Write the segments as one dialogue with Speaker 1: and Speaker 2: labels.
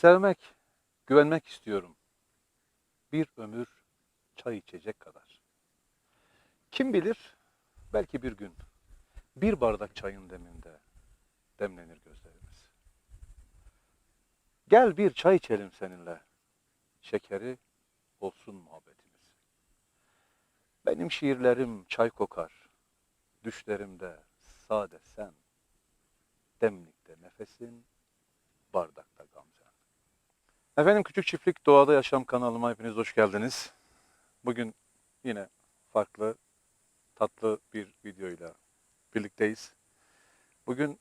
Speaker 1: Sevmek, güvenmek istiyorum. Bir ömür çay içecek kadar. Kim bilir belki bir gün bir bardak çayın deminde demlenir gözlerimiz. Gel bir çay içelim seninle. Şekeri olsun muhabbetimiz. Benim şiirlerim çay kokar. Düşlerimde sade sen. Demlikte nefesin, bardakta gamzen. Efendim Küçük Çiftlik Doğada Yaşam kanalıma hepiniz hoş geldiniz. Bugün yine farklı, tatlı bir videoyla birlikteyiz. Bugün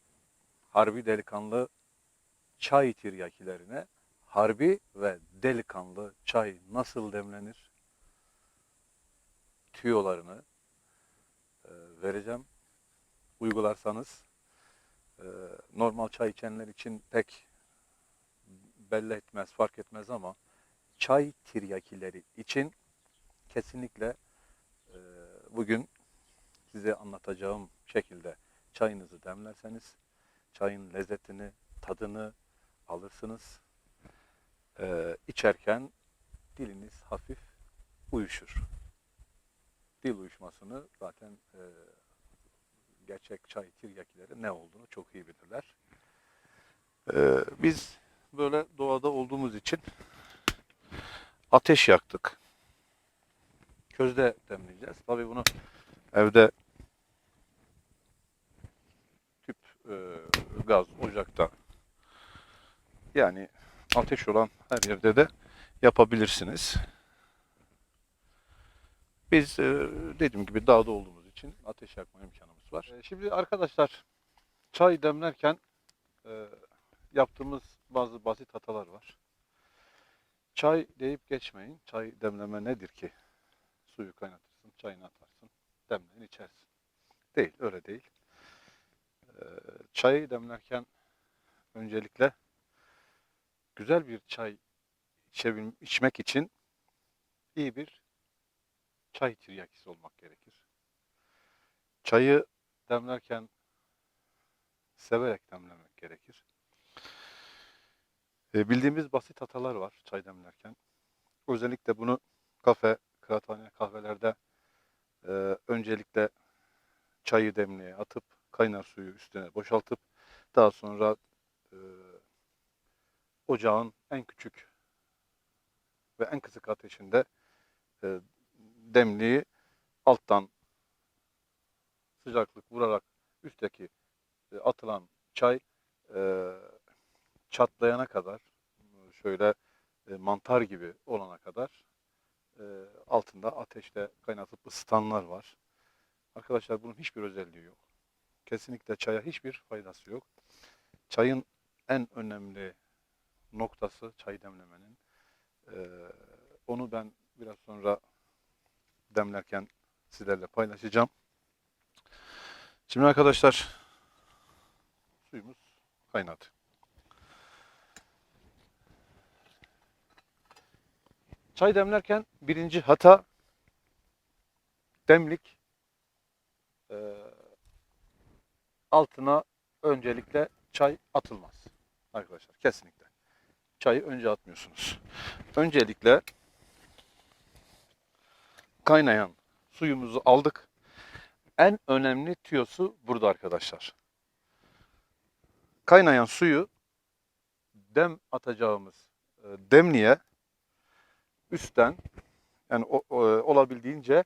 Speaker 1: harbi delikanlı çay tiryakilerine harbi ve delikanlı çay nasıl demlenir tüyolarını e, vereceğim. Uygularsanız e, normal çay içenler için pek belli etmez, fark etmez ama çay tiryakileri için kesinlikle e, bugün size anlatacağım şekilde çayınızı demlerseniz çayın lezzetini, tadını alırsınız. E, içerken diliniz hafif uyuşur. Dil uyuşmasını zaten e, gerçek çay tiryakileri ne olduğunu çok iyi bilirler. E, biz böyle doğada olduğumuz için ateş yaktık. Közde demleyeceğiz. Tabii bunu evde tüp, e, gaz, ocakta yani ateş olan her yerde de yapabilirsiniz. Biz e, dediğim gibi dağda olduğumuz için ateş yakma imkanımız var. E, şimdi arkadaşlar çay demlerken e, yaptığımız bazı basit hatalar var. Çay deyip geçmeyin. Çay demleme nedir ki? Suyu kaynatırsın, çayını atarsın, demleyin içersin. Değil, öyle değil. Ee, çayı demlerken öncelikle güzel bir çay içmek için iyi bir çay tiryakisi olmak gerekir. Çayı demlerken severek demlemek gerekir. E, bildiğimiz basit hatalar var çay demlerken. Özellikle bunu kafe, kıraathane, kahvelerde e, öncelikle çayı demliğe atıp kaynar suyu üstüne boşaltıp daha sonra e, ocağın en küçük ve en kısık ateşinde e, demliği alttan sıcaklık vurarak üstteki e, atılan çay e, çatlayana kadar şöyle e, mantar gibi olana kadar e, altında ateşte kaynatıp ısıtanlar var. Arkadaşlar bunun hiçbir özelliği yok. Kesinlikle çaya hiçbir faydası yok. Çayın en önemli noktası çay demlemenin. E, onu ben biraz sonra demlerken sizlerle paylaşacağım. Şimdi arkadaşlar suyumuz kaynadı. Çay demlerken birinci hata demlik e, altına öncelikle çay atılmaz. Arkadaşlar kesinlikle. Çayı önce atmıyorsunuz. Öncelikle kaynayan suyumuzu aldık. En önemli tüyosu burada arkadaşlar. Kaynayan suyu dem atacağımız e, demliğe üstten yani o, o- olabildiğince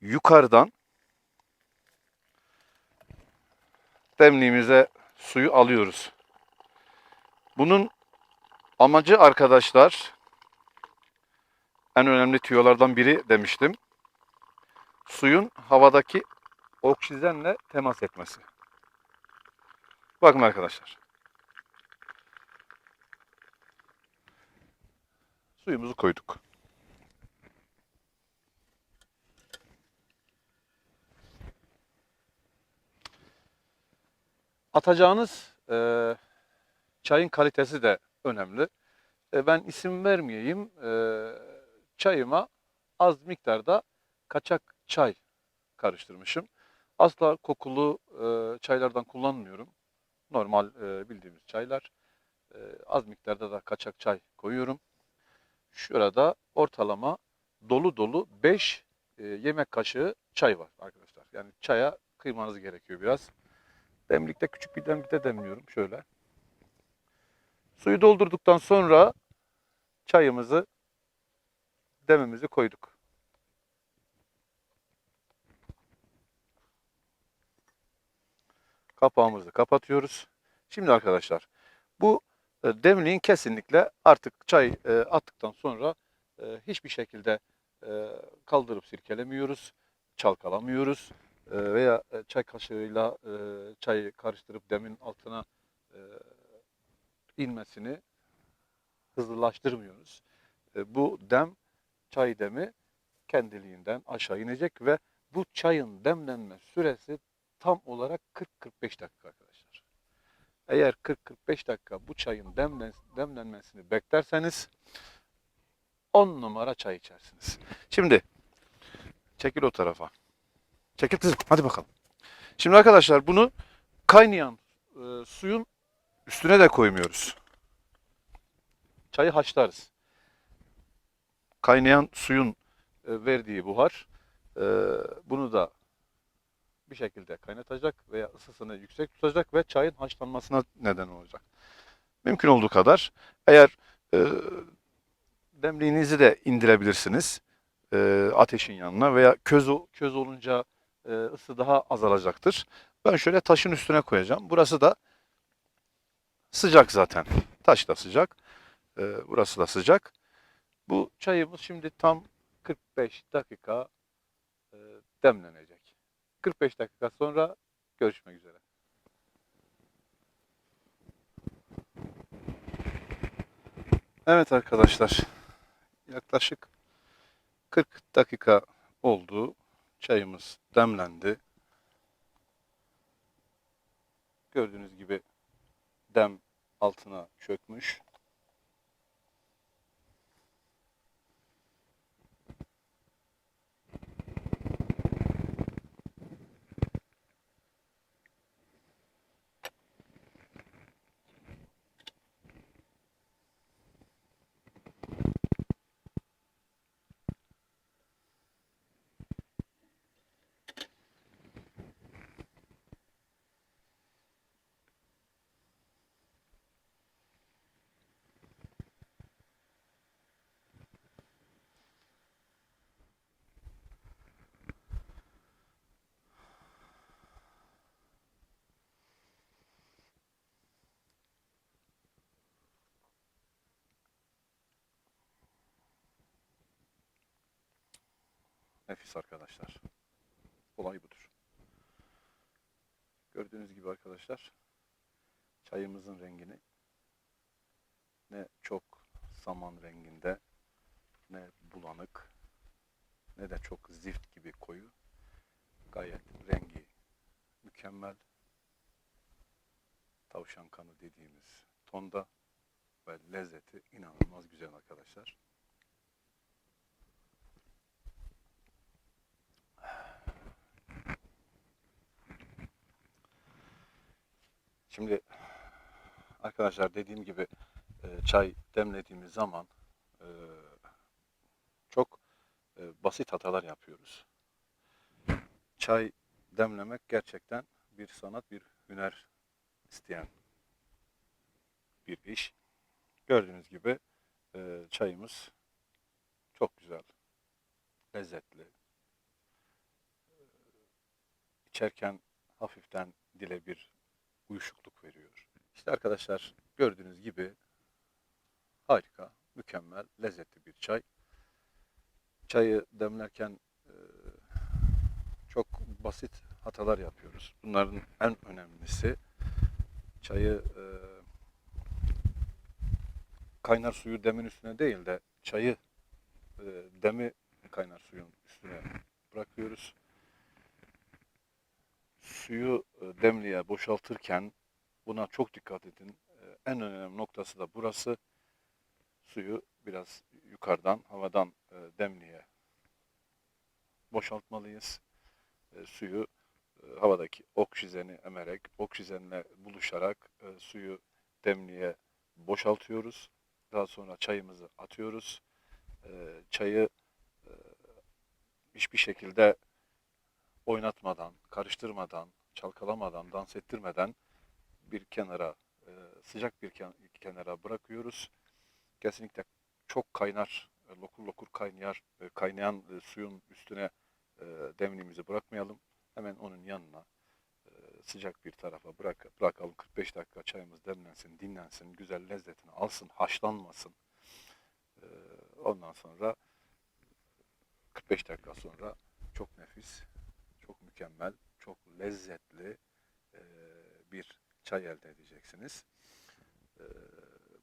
Speaker 1: yukarıdan demliğimize suyu alıyoruz. Bunun amacı arkadaşlar en önemli tüyolardan biri demiştim. Suyun havadaki oksijenle temas etmesi. Bakın arkadaşlar. Suyumuzu koyduk. Atacağınız e, çayın kalitesi de önemli. E, ben isim vermeyeyim. E, çayıma az miktarda kaçak çay karıştırmışım. Asla kokulu e, çaylardan kullanmıyorum. Normal e, bildiğimiz çaylar. E, e, az miktarda da kaçak çay koyuyorum. Şurada ortalama dolu dolu 5 yemek kaşığı çay var arkadaşlar. Yani çaya kıymanız gerekiyor biraz. Demlikte küçük bir demlikte demliyorum şöyle. Suyu doldurduktan sonra çayımızı demimizi koyduk. Kapağımızı kapatıyoruz. Şimdi arkadaşlar bu e, demliğin kesinlikle artık çay e, attıktan sonra e, hiçbir şekilde kaldırıp sirkelemiyoruz, çalkalamıyoruz e, veya e, çay kaşığıyla e, çayı karıştırıp demin altına e, inmesini hızlılaştırmıyoruz. Bu dem çay demi kendiliğinden aşağı inecek ve bu çayın demlenme süresi tam olarak 40-45 dakika arkadaşlar. Eğer 40-45 dakika bu çayın demlen, demlenmesini beklerseniz 10 numara çay içersiniz. Şimdi çekil o tarafa. Çekil kızım hadi bakalım. Şimdi arkadaşlar bunu kaynayan e, suyun üstüne de koymuyoruz. Çayı haşlarız. Kaynayan suyun e, verdiği buhar e, bunu da bir şekilde kaynatacak veya ısısını yüksek tutacak ve çayın haşlanmasına neden olacak. Mümkün olduğu kadar eğer e, demliğinizi de indirebilirsiniz e, ateşin yanına veya köz, köz olunca e, ısı daha azalacaktır. Ben şöyle taşın üstüne koyacağım. Burası da sıcak zaten. Taş da sıcak. E, burası da sıcak. Bu çayımız şimdi tam 45 dakika e, demlenecek. 45 dakika sonra görüşmek üzere. Evet arkadaşlar. Yaklaşık 40 dakika oldu. Çayımız demlendi. Gördüğünüz gibi dem altına çökmüş. Nefis arkadaşlar. Olay budur. Gördüğünüz gibi arkadaşlar çayımızın rengini ne çok saman renginde ne bulanık ne de çok zift gibi koyu. Gayet rengi mükemmel. Tavşan kanı dediğimiz tonda ve lezzeti inanılmaz güzel arkadaşlar. Şimdi arkadaşlar dediğim gibi e, çay demlediğimiz zaman e, çok e, basit hatalar yapıyoruz. Çay demlemek gerçekten bir sanat, bir hüner isteyen bir iş. Gördüğünüz gibi çayımız çok güzel, lezzetli. İçerken hafiften dile bir uyuşukluk veriyor. İşte arkadaşlar gördüğünüz gibi harika, mükemmel, lezzetli bir çay. Çayı demlerken e, çok basit hatalar yapıyoruz. Bunların en önemlisi çayı e, kaynar suyu demin üstüne değil de çayı e, demi kaynar suyun üstüne bırakıyoruz suyu e, demliğe boşaltırken buna çok dikkat edin. E, En önemli noktası da burası. Suyu biraz yukarıdan, havadan e, demliğe boşaltmalıyız. Suyu havadaki oksijeni emerek, oksijenle buluşarak suyu demliğe boşaltıyoruz. Daha sonra çayımızı atıyoruz. Çayı hiçbir şekilde oynatmadan, karıştırmadan, çalkalamadan, dans ettirmeden bir kenara, e, sıcak bir ken- kenara bırakıyoruz. Kesinlikle çok kaynar, e, lokur lokur kaynayan, e, kaynayan suyun üstüne e, demliğimizi bırakmayalım. Hemen onun yanına sıcak bir tarafa bırak, bırakalım. 45 dakika çayımız demlensin, dinlensin, güzel lezzetini alsın, haşlanmasın. Ondan sonra 45 dakika sonra çok nefis, mükemmel, çok lezzetli e, bir çay elde edeceksiniz. E,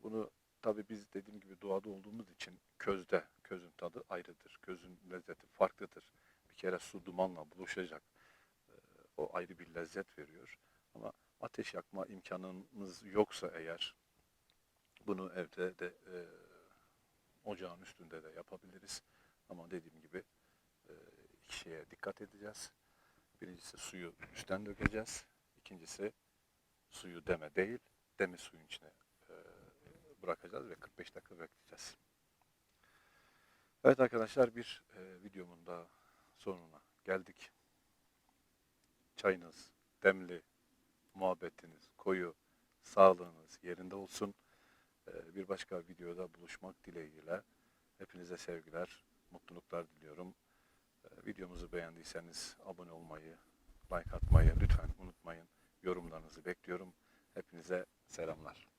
Speaker 1: bunu tabii biz dediğim gibi doğada olduğumuz için közde, közün tadı ayrıdır. Közün lezzeti farklıdır. Bir kere su dumanla buluşacak. E, o ayrı bir lezzet veriyor. Ama ateş yakma imkanımız yoksa eğer bunu evde de e, ocağın üstünde de yapabiliriz. Ama dediğim gibi e, şeye dikkat edeceğiz. Birincisi suyu üstten dökeceğiz. İkincisi suyu deme değil, demi suyun içine e, bırakacağız ve 45 dakika bekleyeceğiz. Evet arkadaşlar bir e, videomun da sonuna geldik. Çayınız demli, muhabbetiniz koyu, sağlığınız yerinde olsun. E, bir başka videoda buluşmak dileğiyle hepinize sevgiler, mutluluklar diliyorum. E, videomuzu beğendiyseniz abone olmayı, like atmayı lütfen unutmayın. Yorumlarınızı bekliyorum. Hepinize selamlar.